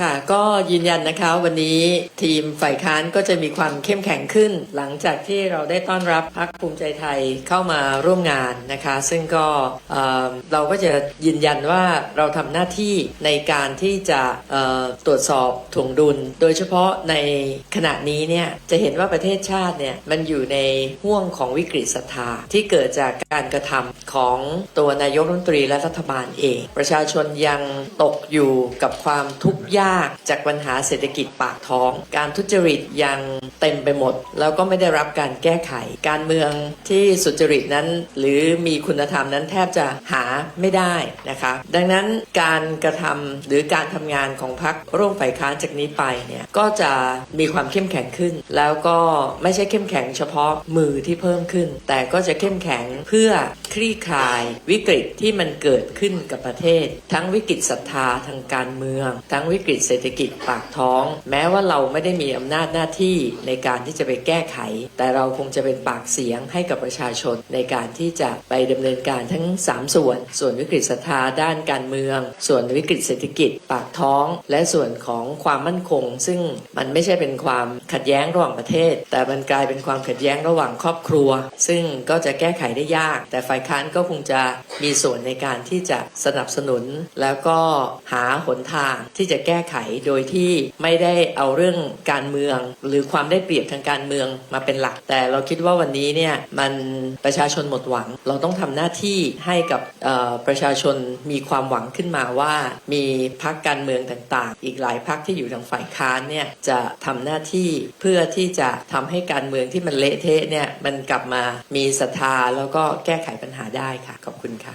ค่ะก็ยืนยันนะคะวันนี้ทีมฝ่ายค้านก็จะมีความเข้มแข็งขึ้น หลังจากที่เราได้ต้อนรับพรรคภูมิใจไทยเข้ามาร่วมงานนะคะ ซึ่งก็เเราก็จะยืนยันว่าเราทำหน้าที่ในการที่จะตรวจสอบถ่วงดุล โดยเฉพาะในขณะนี้เนี่ยจะเห็นว่าประเทศชาติเนี่ยมันอยู่ในห่วงของวิกฤตศรัทธาที่เกิดจากการกระทำของตัวนายกรัฐมนตรีและรัฐบาลเอง ประชาชนยังตกอยู่กับความทุกข์ยากจากปัญหาเศรษฐกิจปากท้อง การทุจริตยังเต็มไปหมด แล้วก็ไม่ได้รับการแก้ไข การเมืองที่สุจริตนั้น หรือมีคุณธรรมนั้นแทบจะหาไม่ได้นะคะ ดังนั้นการกระทำหรือการทำงานของพรรคร่วมฝ่ายค้านจากนี้ไปเนี่ยก็จะมีความเข้มแข็งขึ้น แล้วก็ไม่ใช่เข้มแข็งเฉพาะมือที่เพิ่มขึ้น แต่ก็จะเข้มแข็งเพื่อคลี่คลายวิกฤตที่มันเกิดขึ้นกับประเทศ ทั้งวิกฤตศรัทธาทางการเมือง ทั้งวิกฤตเศรษฐกิจปากท้อง แม้ว่าเราไม่ได้มีอำนาจหน้าที่ในการที่จะไปแก้ไข แต่เราคงจะเป็นปากเสียงให้กับประชาชนในการที่จะไปดำเนินการทั้ง 3 ส่วน ส่วนวิกฤตศรัทธาด้านการเมือง ส่วนวิกฤตเศรษฐกิจปากท้อง และส่วนของความมั่นคง ซึ่งมันไม่ใช่เป็นความขัดแย้งระหว่างประเทศ แต่มันกลายเป็นความขัดแย้งระหว่างครอบครัว ซึ่งก็จะแก้ไขได้ยาก แต่ฝ่ายค้านก็คงจะมีส่วนในการที่จะสนับสนุน แล้วก็หาหนทางที่จะแก้ไขโดยที่ไม่ได้เอาเรื่องการเมือง หรือความได้เปรียบทางการเมืองมาเป็นหลัก แต่เราคิดว่าวันนี้เนี่ยมันประชาชนหมดหวัง เราต้องทำหน้าที่ให้กับประชาชนมีความหวังขึ้นมาว่ามีพรรคการเมืองต่างๆ อีกหลายพรรคที่อยู่ทางฝ่ายค้านเนี่ยจะทำหน้าที่เพื่อที่จะทำให้การเมืองที่มันเละเทะเนี่ยมันกลับมามีศรัทธาแล้วก็แก้ไขปัญหาได้ค่ะ ขอบคุณค่ะ